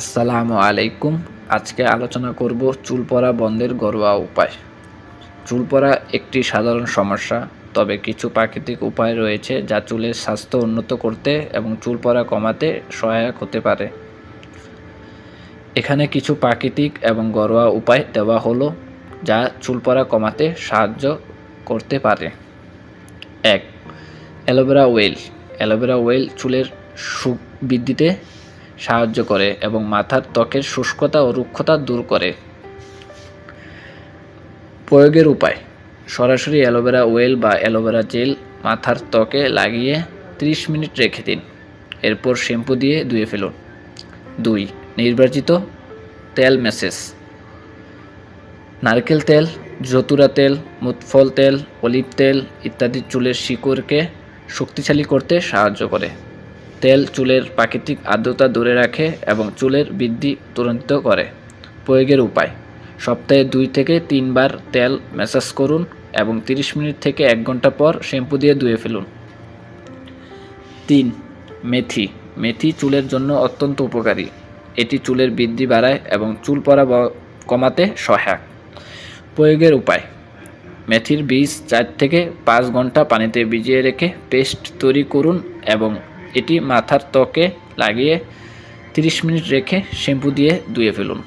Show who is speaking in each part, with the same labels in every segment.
Speaker 1: আসসালামু আলাইকুম। আজকে আলোচনা করব চুল পড়া বন্ধের ঘরোয়া উপায়। চুল পড়া একটি সাধারণ সমস্যা, তবে কিছু প্রাকৃতিক উপায় রয়েছে যা চুলের স্বাস্থ্য উন্নত করতে এবং চুল পড়া কমাতে সহায়ক হতে পারে। এখানে কিছু প্রাকৃতিক এবং ঘরোয়া উপায় দেওয়া হলো, যা চুল পড়া কমাতে সাহায্য করতে পারে। এক, অ্যালোভেরা ওয়েল। অ্যালোভেরা ওয়েল চুলের সুখ বৃদ্ধিতে সাহায্য করে এবং মাথার ত্বকের শুষ্কতা ও রুক্ষতা দূর করে। প্রয়োগের উপায়, সরাসরি অ্যালোভেরা ওয়েল বা অ্যালোভেরা জেল মাথার ত্বকে লাগিয়ে 30 মিনিট রেখে দিন। এরপর শ্যাম্পু দিয়ে ধুয়ে ফেলুন। দুই, নির্বাচিত তেল মেসেজ। নারকেল তেল, জতুরা তেল, মুতফল তেল, অলিভ তেল ইত্যাদি চুলের শিকড়কে শক্তিশালী করতে সাহায্য করে। তেল চুলের প্রাকৃতিক আর্দ্রতা দূরে রাখে এবং চুলের বৃদ্ধি ত্বরান্বিত করে। প্রয়োগের উপায়। সপ্তাহে দুই থেকে তিনবার তেল ম্যাসাজ করুন এবং 30 মিনিট থেকে এক ঘণ্টা পর শ্যাম্পু দিয়ে ধুয়ে ফেলুন। তিন, মেথি। মেথি চুলের জন্য অত্যন্ত উপকারী। এটি চুলের বৃদ্ধি বাড়ায় এবং চুল ব- কমাতে সহায়ক। প্রয়োগের উপায়। মেথির বীজ চার থেকে পাঁচ ঘণ্টা পানিতে ভিজিয়ে রেখে পেস্ট তৈরি করুন এবং এটি মাথার ত্বকে লাগিয়ে 30 মিনিট রেখে শ্যাম্পু দিয়ে ধুয়ে ফেলুন।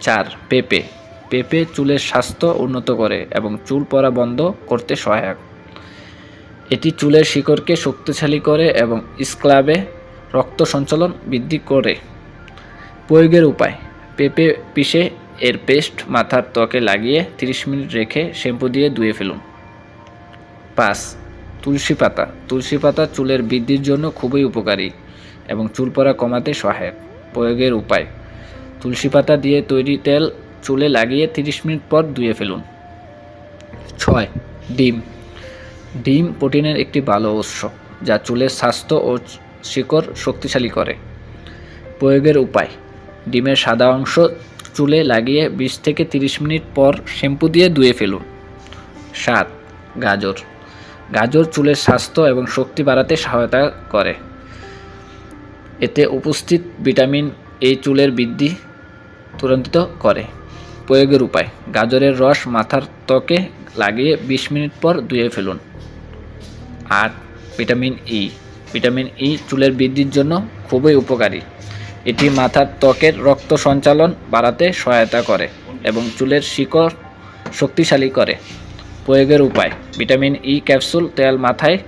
Speaker 1: চার, পেঁপে। পেঁপে চুলের স্বাস্থ্য উন্নত করে এবং চুল পড়া বন্ধ করতে সহায়ক। এটি চুলের শিকড়কে শক্তিশালী করে এবং স্ক্লাবে রক্ত সঞ্চালন বৃদ্ধি করে। প্রয়োগের উপায়, পেঁপে পিষে এর পেস্ট মাথার ত্বকে লাগিয়ে 30 মিনিট রেখে শ্যাম্পু দিয়ে ধুয়ে ফেলুন। পাঁচ তুলসী পাতা। তুলসী পাতা চুলের বৃদ্ধির জন্য খুবই উপকারী এবং চুল পড়া কমাতে সহায়ক, প্রয়োগের উপায়। তুলসী পাতা দিয়ে তৈরি তেল চুলে লাগিয়ে 30 মিনিট পর ধুয়ে ফেলুন। ছয়, ডিম। ডিম প্রোটিনের একটি ভালো উৎস যা চুলের স্বাস্থ্য ও শিকড় শক্তিশালী করে। প্রয়োগের উপায়, ডিমের সাদা অংশ চুলে লাগিয়ে বিশ থেকে 30 মিনিট পর শ্যাম্পু দিয়ে ধুয়ে ফেলুন। সাত, গাজর। গাজর চুলের স্বাস্থ্য এবং শক্তি বাড়াতে সহায়তা করে। এতে উপস্থিত ভিটামিন এ চুলের বৃদ্ধি ত্বরান্বিত করে। প্রয়োগের উপায়, গাজরের রস মাথার ত্বকে লাগিয়ে 20 মিনিট পর ধুয়ে ফেলুন। আট ভিটামিন ই ভিটামিন ই চুলের বৃদ্ধির জন্য খুবই উপকারী। এটি মাথার ত্বকের রক্ত সঞ্চালন বাড়াতে সহায়তা করে এবং চুলের শিকড় শক্তিশালী করে। প্রয়োগের উপায় ভিটামিন ই ক্যাপসুল, তেল মাথায়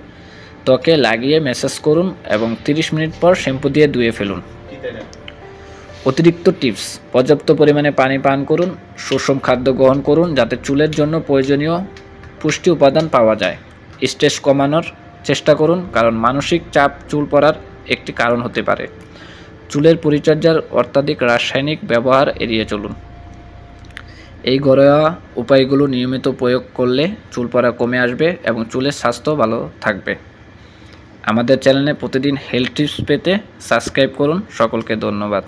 Speaker 1: ত্বকে লাগিয়ে ম্যাসাজ করুন এবং 30 মিনিট পর শ্যাম্পু দিয়ে ধুয়ে ফেলুন। অতিরিক্ত টিপস, পর্যাপ্ত পরিমাণে পানি পান করুন, সুষম খাদ্য গ্রহণ করুন যাতে চুলের জন্য প্রয়োজনীয় পুষ্টি উপাদান পাওয়া যায়। স্ট্রেস কমানোর চেষ্টা করুন কারণ মানসিক চাপ চুল পড়ার একটি কারণ হতে পারে। চুলের পরিচর্যার অত্যাধিক রাসায়নিক ব্যবহার এড়িয়ে চলুন। এই ঘরোয়া উপায়গুলো নিয়মিত প্রয়োগ করলে চুল পড়া কমে আসবে এবং চুলের স্বাস্থ্য ভালো থাকবে। আমাদের চ্যানেলে প্রতিদিন হেলথ টিপস পেতে সাবস্ক্রাইব করুন। সকলকে ধন্যবাদ।